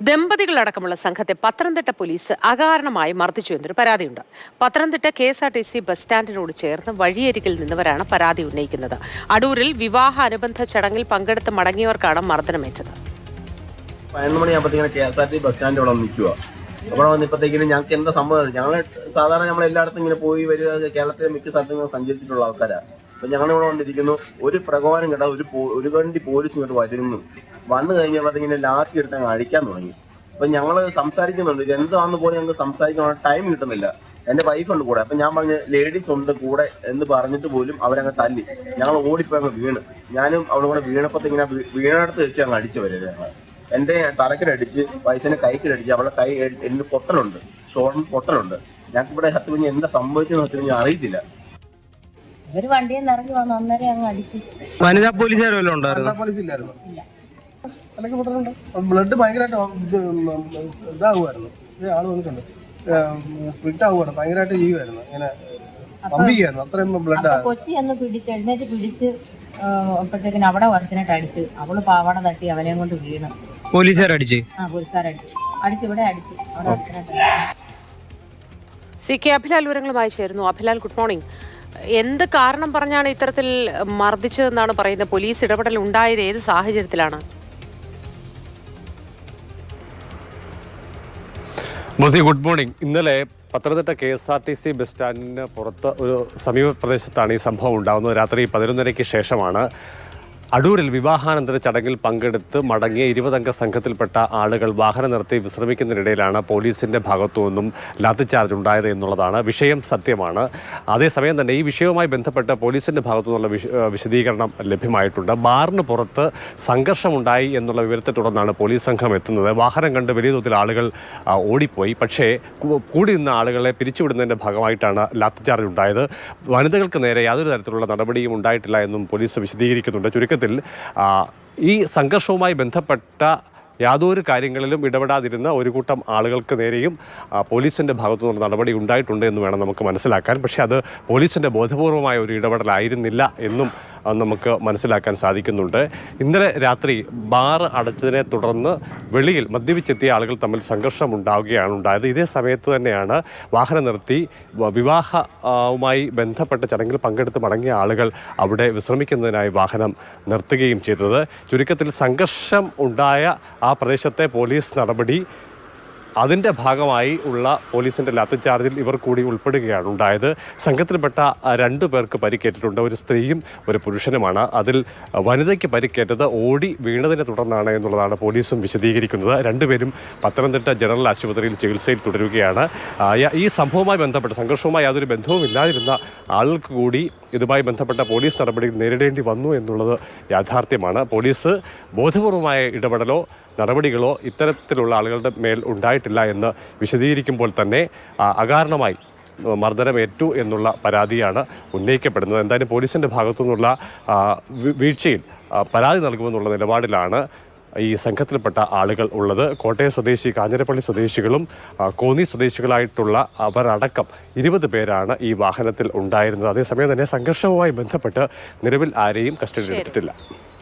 ദമ്പതികളടക്കമുള്ള സംഘത്തെ പത്തനംതിട്ട പോലീസ് അകാരണമായി മർദ്ദിച്ചു എന്നൊരു പരാതിയുണ്ട്. Pathanamthitta K S R T C bus സ്റ്റാൻഡിനോട് ചേർന്ന് വഴിയരികിൽ നിന്നവരാണ് പരാതി ഉന്നയിക്കുന്നത്. അടൂരിൽ വിവാഹ അനുബന്ധ ചടങ്ങിൽ പങ്കെടുത്ത് മടങ്ങിയവർക്കാണ് മർദ്ദനമേറ്റത്. പതിനൊന്ന് മണിയാകുമ്പോഴത്തേക്കിന് K S R T bus നിൽക്കുക വന്നപ്പോഴത്തേക്കിന് ഞങ്ങൾക്ക് എന്താ സംഭവം? ഞങ്ങൾ സാധാരണ നമ്മൾ എല്ലായിടത്തും ഇങ്ങനെ പോയി വരിക കേരളത്തിലെ മിക്ക സ്ഥലത്തും സഞ്ചരിച്ചിട്ടുള്ള ആൾക്കാരാണ് അപ്പൊ ഞങ്ങൾ ഇവിടെ വന്നിരിക്കുന്നു. ഒരു പ്രകോപനം കേട്ടാൽ ഒരു ഒരു വണ്ടി പോലീസ് ഇങ്ങോട്ട് വരുന്നു. വന്നു കഴിഞ്ഞപ്പോഴത്തേക്കിന് ലാത്തി എടുത്ത് അങ്ങ് അഴിക്കാൻ തുടങ്ങി. അപ്പൊ ഞങ്ങൾ സംസാരിക്കുന്നുണ്ട് ഇത് എന്താണെന്ന് പോലും ഞങ്ങൾക്ക് സംസാരിക്കാൻ ടൈം കിട്ടുന്നില്ല. എന്റെ വൈഫ് ഉണ്ട് കൂടെ അപ്പൊ ഞാൻ പറഞ്ഞ ലേഡീസ് ഉണ്ട് കൂടെ എന്ന് പറഞ്ഞിട്ട് പോലും അവരങ്ങ് തല്ലി. ഞങ്ങൾ ഓടിപ്പോയി അങ്ങ് വീണ്. ഞാനും അവിടെ കൂടെ വീണപ്പത്ത് ഇങ്ങനെ വീണടുത്ത് വെച്ച് അങ്ങ് അടിച്ചു വരിക ഞങ്ങൾ എന്റെ തലക്കിലടിച്ച് വൈഫിന്റെ കൈക്കിലടിച്ച് അവളെ കൈ എന്ന് പൊട്ടലുണ്ട് ഷോളിന് പൊട്ടലുണ്ട്. ഞങ്ങൾക്ക് ഇവിടെ സത്യം കുഞ്ഞ് എന്താ സംഭവിച്ചെന്ന് സത്യം കുഞ്ഞ് അറിയത്തില്ല. ഒരു വണ്ടിയിൽ നിന്ന് ഇറങ്ങി വന്ന് അന്നേരം അങ്ങ് അടിച്ച്. വനിതാ പോലീസുകാരോ ഉണ്ടായിരുന്നു? പോലീസ് ഇല്ലായിരുന്നു? അല്ലെങ്കിൽ പൊട്ടലുണ്ട് ബ്ലഡ് ഭയങ്കരമായിട്ട് ഇതാവുമായിരുന്നു. ഇതാകുമായിരുന്നു ആൾ വന്നിട്ടുണ്ട്. സ്പ്ലിറ്റ് ആവുകയാണ് ഭയങ്കരമായിട്ട് ചെയ്യുമായിരുന്നു ഇങ്ങനെ പമ്പിക്കായിരുന്നു അത്രയും ബ്ലഡ് കൊച്ചി എന്ന് പിടിച്ച് എഴുന്നേറ്റ് പിടിച്ച് അപ്പോഴത്തേക്കിന് അവിടെ വർക്കിനായിട്ട് അടിച്ച്. അവൾ പാവാട തട്ടി അവനെയും കൊണ്ട് വീണ്. പോലീസുകാർ അടിച്ച് ആ പോലീസുകാരടിച്ച്. അടിച്ച് ഇവിടെ അടിച്ച്. അവിടെ വർക്കിനായിട്ട് അടിച്ച്. സി കെ അഭിലാൽ വിവരങ്ങളുമായി ചേരുന്നു. അഭിലാൽ ഗുഡ് മോർണിംഗ് എന്ത് കാരണം പറഞ്ഞാണ് ഇത്തരത്തിൽ മർദ്ദിച്ചതെന്നാണ് പറയുന്നത്? പോലീസ് ഇടപെടൽ ഉണ്ടായത് ഏത് സാഹചര്യത്തിലാണ്? Modi good morning. ഇന്നലെ Pathanamthitta K S R T C bus സ്റ്റാൻഡിന് പുറത്ത് ഒരു സമീപ പ്രദേശത്താണ് ഈ സംഭവം ഉണ്ടാകുന്നത്. രാത്രി പതിനൊന്നരയ്ക്ക് ശേഷമാണ് അടൂരിൽ വിവാഹാനന്തര ചടങ്ങിൽ പങ്കെടുത്ത് മടങ്ങിയ ഇരുപതംഗ സംഘത്തിൽപ്പെട്ട ആളുകൾ വാഹനം നിർത്തി വിശ്രമിക്കുന്നതിനിടയിലാണ് പോലീസിന്റെ ഭാഗത്തു നിന്നും ലാത്തിച്ചാർജ് ഉണ്ടായത് എന്നുള്ളതാണ് വിഷയം സത്യമാണ്. അതേസമയം തന്നെ ഈ വിഷയവുമായി ബന്ധപ്പെട്ട് പോലീസിന്റെ ഭാഗത്തു നിന്നുള്ള വിശ- വിശദീകരണം ലഭ്യമായിട്ടുണ്ട്. ബാറിന് പുറത്ത് സംഘർഷമുണ്ടായി എന്നുള്ള വിവരത്തെ തുടർന്നാണ് പോലീസ് സംഘം എത്തുന്നത്. വാഹനം കണ്ട് വലിയ തോതിൽ ആളുകൾ ഓടിപ്പോയി. പക്ഷേ കൂടി നിന്ന ആളുകളെ പിരിച്ചുവിടുന്നതിന്റെ ഭാഗമായിട്ടാണ് ലാത്തിച്ചാർജ് ഉണ്ടായത്. വനിതകൾക്ക് നേരെ യാതൊരു തരത്തിലുള്ള നടപടിയും ഉണ്ടായിട്ടില്ല എന്നും പോലീസ് വിശദീകരിക്കുന്നുണ്ട്. ചുരുക്കത്തിൽ ഈ സംഘർഷവുമായി ബന്ധപ്പെട്ട യാതൊരു കാര്യങ്ങളിലും ഇടപെടാതിരുന്ന ഒരു കൂട്ടം ആളുകൾക്ക് നേരെയും പോലീസിന്റെ ഭാഗത്തു നിന്ന് നടപടി ഉണ്ടായിട്ടുണ്ട് എന്ന് വേണം നമുക്ക് മനസ്സിലാക്കാൻ. പക്ഷേ അത് പോലീസിന്റെ ബോധപൂർവമായ ഒരു ഇടപെടലായിരുന്നില്ല എന്നും നമുക്ക് മനസ്സിലാക്കാൻ സാധിക്കുന്നുണ്ട്. ഇന്നലെ രാത്രി ബാർ അടച്ചതിനെ തുടർന്ന് വെളിയിൽ മദ്യപിച്ചെത്തിയ ആളുകൾ തമ്മിൽ സംഘർഷം ഉണ്ടാവുകയാണ് ഉണ്ടായത്. ഇതേ സമയത്ത് തന്നെയാണ് വാഹനം നിർത്തി വിവാഹവുമായി ബന്ധപ്പെട്ട ചടങ്ങിൽ പങ്കെടുത്ത് മടങ്ങിയ ആളുകൾ അവിടെ വിശ്രമിക്കുന്നതിനായി വാഹനം നിർത്തുകയും ചെയ്തത്. ചുരുക്കത്തിൽ സംഘർഷം ഉണ്ടായ ആ പ്രദേശത്തെ പോലീസ് നടപടി അതിന്റെ ഭാഗമായി ഉള്ള പോലീസിന്റെ ലാത്തിച്ചാർജിൽ ഇവർ കൂടി ഉൾപ്പെടുകയാണ്. ഉണ്ടായത് സംഘത്തിൽപ്പെട്ട രണ്ടു പേർക്ക് പരിക്കേറ്റിട്ടുണ്ട്. ഒരു സ്ത്രീയും ഒരു പുരുഷനുമാണ്. അതിൽ വനിതയ്ക്ക് പരിക്കേറ്റത് ഓടി വീണതിനെ തുടർന്നാണ് എന്നുള്ളതാണ് പോലീസും വിശദീകരിക്കുന്നത്. രണ്ടുപേരും പത്തനംതിട്ട ജനറൽ ആശുപത്രിയിൽ ചികിത്സയിൽ തുടരുകയാണ്. ഈ സംഭവവുമായി ബന്ധപ്പെട്ട് സംഘർഷവുമായി യാതൊരു ബന്ധവും ഇല്ലാതിരുന്ന ആളുകൾക്ക് കൂടി ഇതുമായി ബന്ധപ്പെട്ട പോലീസ് നടപടികൾ നേരിടേണ്ടി വന്നു എന്നുള്ളത് യാഥാർത്ഥ്യമാണ്. പോലീസ് ബോധപൂർവമായ ഇടപെടലോ നടപടികളോ ഇത്തരത്തിലുള്ള ആളുകളുടെ മേൽ ഉണ്ടായിട്ടില്ല എന്ന് വിശദീകരിക്കുമ്പോൾ തന്നെ അകാരണമായി മർദ്ദനമേറ്റു എന്നുള്ള പരാതിയാണ് ഉന്നയിക്കപ്പെടുന്നത്. എന്തായാലും പോലീസിന്റെ ഭാഗത്തു നിന്നുള്ള വീഴ്ചയിൽ പരാതി നൽകുമെന്നുള്ള നിലപാടിലാണ് ഈ സംഘത്തിൽപ്പെട്ട ആളുകൾ ഉള്ളത്. കോട്ടയം സ്വദേശി കാഞ്ഞിരപ്പള്ളി സ്വദേശികളും കോന്നി സ്വദേശികളായിട്ടുള്ള അവരടക്കം ഇരുപത് പേരാണ് ഈ വാഹനത്തിൽ ഉണ്ടായിരുന്നത്. അതേസമയം തന്നെ സംഘർഷവുമായി ബന്ധപ്പെട്ട് നിലവിൽ ആരെയും കസ്റ്റഡിയിലെടുത്തിട്ടില്ല.